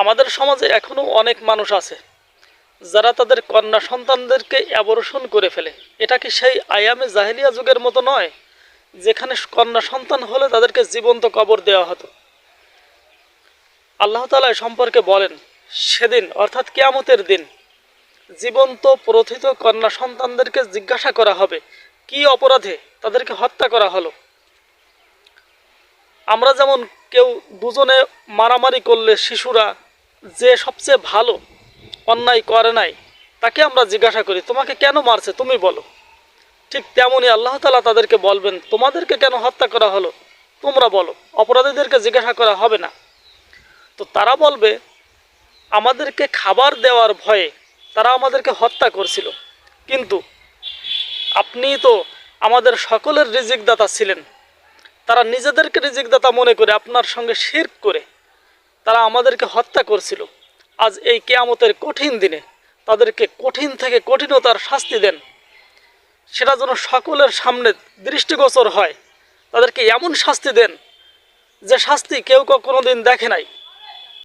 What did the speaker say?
আমাদের সমাজে এখনও অনেক মানুষ আছে যারা তাদের কন্যা সন্তানদেরকে অ্যাবর্ষণ করে ফেলে। এটা কি সেই আয়ামে জাহেলিয়া যুগের মতো নয়, যেখানে কন্যা সন্তান হলে তাদেরকে জীবন্ত কবর দেওয়া হতো? আল্লাহ তালা সম্পর্কে বলেন, সেদিন অর্থাৎ কেয়ামতের দিন জীবন্ত প্রথিত কন্যা সন্তানদেরকে জিজ্ঞাসা করা হবে, কি অপরাধে তাদেরকে হত্যা করা হলো? আমরা যেমন কেউ দুজনে মারামারি করলে শিশুরা যে সবচেয়ে ভালো অন্যায় করে নাই, তাকে আমরা জিজ্ঞাসা করি, তোমাকে কেন মারছে? তুমি বলো। ঠিক তেমনই আল্লাহ তালা তাদেরকে বলবেন, তোমাদেরকে কেন হত্যা করা হলো? তোমরা বলো। অপরাধীদেরকে জিজ্ঞাসা করা হবে না। তো তারা বলবে, আমাদেরকে খাবার দেওয়ার ভয়ে তারা আমাদেরকে হত্যা করছিল। কিন্তু আপনি তো আমাদের সকলের রিজিকদাতা ছিলেন। তারা নিজেদেরকে রিজিকদাতা মনে করে আপনার সঙ্গে শির করে তারা আমাদেরকে হত্যা করছিল। আজ এই কেয়ামতের কঠিন দিনে তাদেরকে কঠিন থেকে কঠিনতার শাস্তি দেন। সেটা যেন সকলের সামনে দৃষ্টিগোচর হয়। তাদেরকে এমন শাস্তি দেন যে শাস্তি কেউ কোনো দিন দেখে নাই।